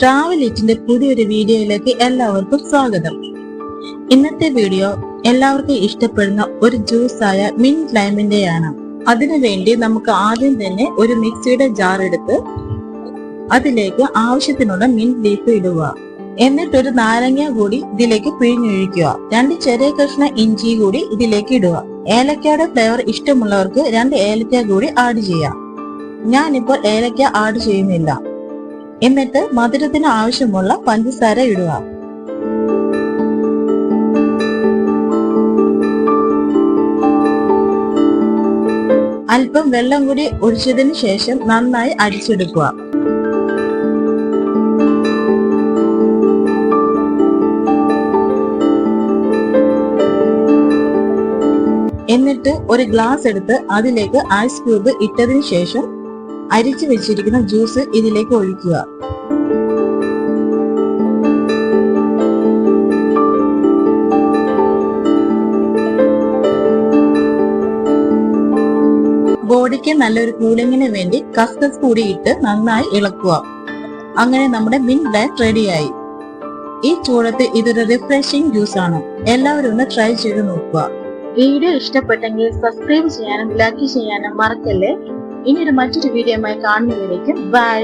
Travel ഇറ്റിന്റെ പുതിയൊരു വീഡിയോയിലേക്ക് എല്ലാവർക്കും സ്വാഗതം. ഇന്നത്തെ വീഡിയോ എല്ലാവർക്കും ഇഷ്ടപ്പെടുന്ന ഒരു ജ്യൂസായ മിന്റ് ലൈമിന്റെയാണ് അതിനുവേണ്ടി നമുക്ക് ആദ്യം തന്നെ ഒരു മിക്സിയുടെ ജാർ എടുത്ത് അതിലേക്ക് ആവശ്യത്തിനുള്ള മിന്റ് ലീഫ് ഇടുക. എന്നിട്ട് ഒരു നാരങ്ങ കൂടി ഇതിലേക്ക് പിഴിഞ്ഞൊഴിക്കുക. രണ്ട് ചെറിയ കഷ്ണ ഇഞ്ചി കൂടി ഇതിലേക്ക് ഇടുക. ഏലക്കയുടെ ഫ്ലേവർ ഇഷ്ടമുള്ളവർക്ക് രണ്ട് ഏലക്ക കൂടി ആഡ് ചെയ്യാം. ഞാനിപ്പോൾ ഏലക്ക ആഡ് ചെയ്യുന്നില്ല. എന്നിട്ട് മധുരത്തിന് ആവശ്യമുള്ള പഞ്ചസാര ഇടുക. അല്പം വെള്ളം കൂടി ഒഴിച്ചതിന് ശേഷം നന്നായി അടിച്ചെടുക്കുക. എന്നിട്ട് ഒരു ഗ്ലാസ് എടുത്ത് അതിലേക്ക് ഐസ് ക്യൂബ് ഇട്ടതിന് ശേഷം അരിച്ചു വെച്ചിരിക്കുന്ന ജ്യൂസ് ഇതിലേക്ക് ഒഴിക്കുക. ബോഡിക്ക് നല്ലൊരു കൂളിങ്ങിന് വേണ്ടി കസ്കസ് കൂടി ഇട്ട് നന്നായി ഇളക്കുക. അങ്ങനെ നമ്മുടെ മിൻ ലൈൻ റെഡിയായി. ഈ ചൂടത്ത് ഇതൊരു റിഫ്രഷിംഗ് ജ്യൂസ് ആണ്. എല്ലാവരും ഒന്ന് ട്രൈ ചെയ്ത് നോക്കുക. വീഡിയോ ഇഷ്ടപ്പെട്ടെങ്കിൽ സബ്സ്ക്രൈബ് ചെയ്യാനും ലൈക്ക് ചെയ്യാനും മറക്കല്ലേ? ഇനി ഒരു മറ്റൊരു വീഡിയോയുമായി കാണുന്നതിലേക്കും ബൈ.